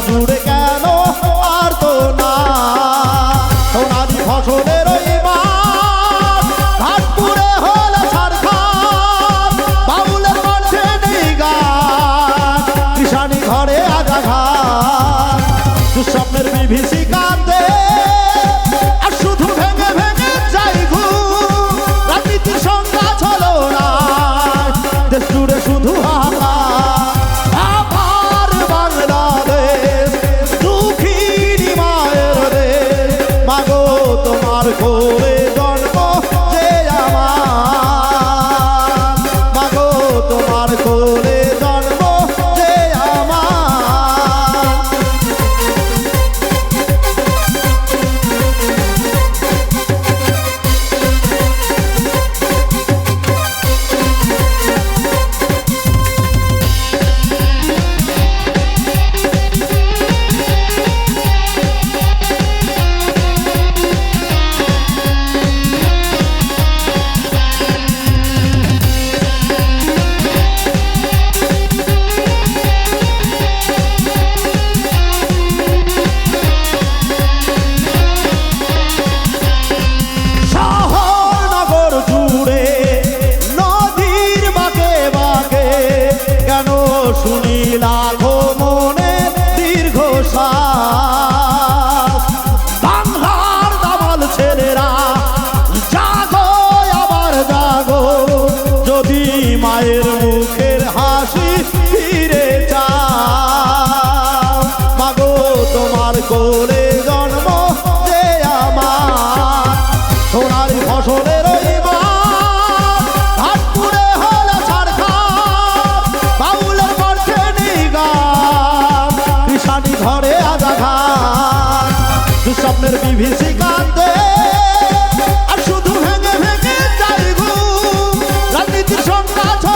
ঘুরে তোমার ঘরে জন্ম যে আমার। মাগো তোমার ঘরে মায়ের মুখের হাসি ফিরে চাও। মাগো, তোমার কোলে জন্ম যে আমার। সোনার ফসলের ঘরে আধা ঘাট দুঃস্বপ্নের বিভীষিকা 他